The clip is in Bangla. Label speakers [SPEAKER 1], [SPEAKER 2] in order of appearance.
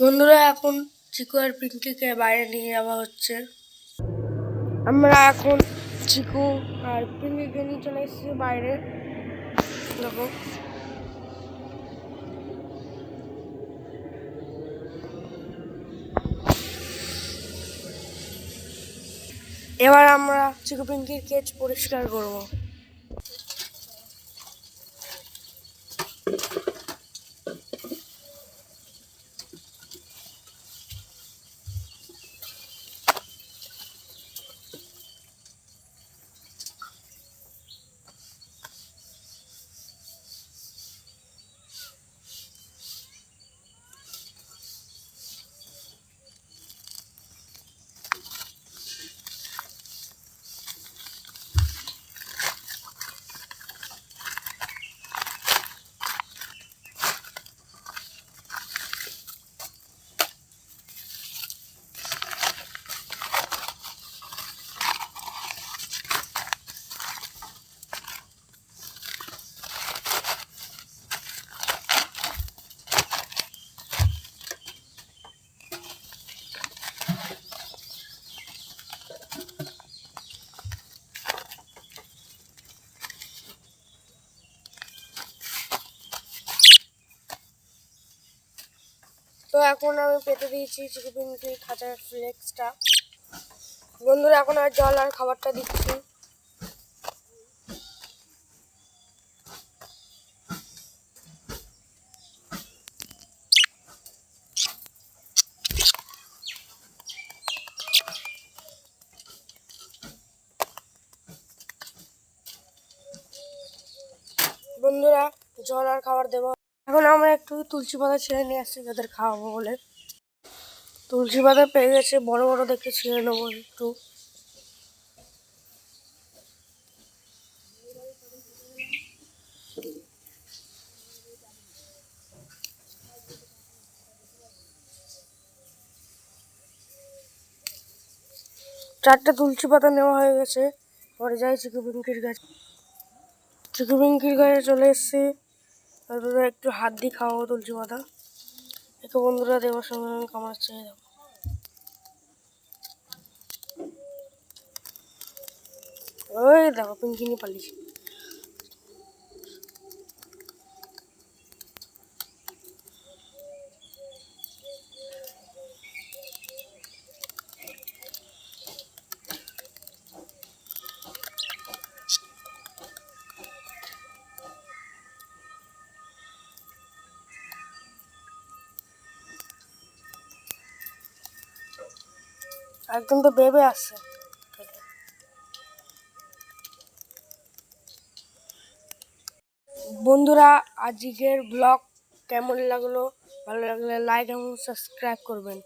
[SPEAKER 1] বন্ধুরা, এখন চিকু আর পিঙ্কিকে বাইরে নিয়ে যাওয়া হচ্ছে। আমরা এখন চিকু আর পিঙ্কিকে নিয়ে চলে এসেছি বাইরে। দেখো। এবার আমরা চিকু পিঙ্কির কেচ পরিষ্কার করব। তো এখন আমি পেতে দিয়েছি চিকু পিঙ্কির খাঁচার ফ্লেক্সটা বন্ধুরা, এখন আর জল আর খাবারটা দিচ্ছি। বন্ধুরা, জল আর খাবার দেবো। এখন আমরা একটু তুলসী পাতা ছেড়ে নিয়ে আসছি, যাদের খাওয়াবো বলে। তুলসী পাতা পেয়ে গেছে, বড় বড় দেখে ছেড়ে নেব একটু। চারটে তুলসী পাতা নেওয়া হয়ে গেছে পরে যাই চিকু পিঙ্কির গাছে চিকু পিঙ্কির গাছে চলে এসেছি। তারপরে একটু হাত দিয়ে খাওয়াবো তুলছি পাতা একে বন্ধুরা দেওয়ার সঙ্গে আমি কামড়াচ্ছে চেয়ে দেখো। ওই দেখো, পিঙ্কিনি পালিয়েছে একদম তো বেবে আসছে। বন্ধুরা, আজকের ব্লগ কেমন লাগল? ভালো লাগলে লাইক এবং সাবস্ক্রাইব করবেন।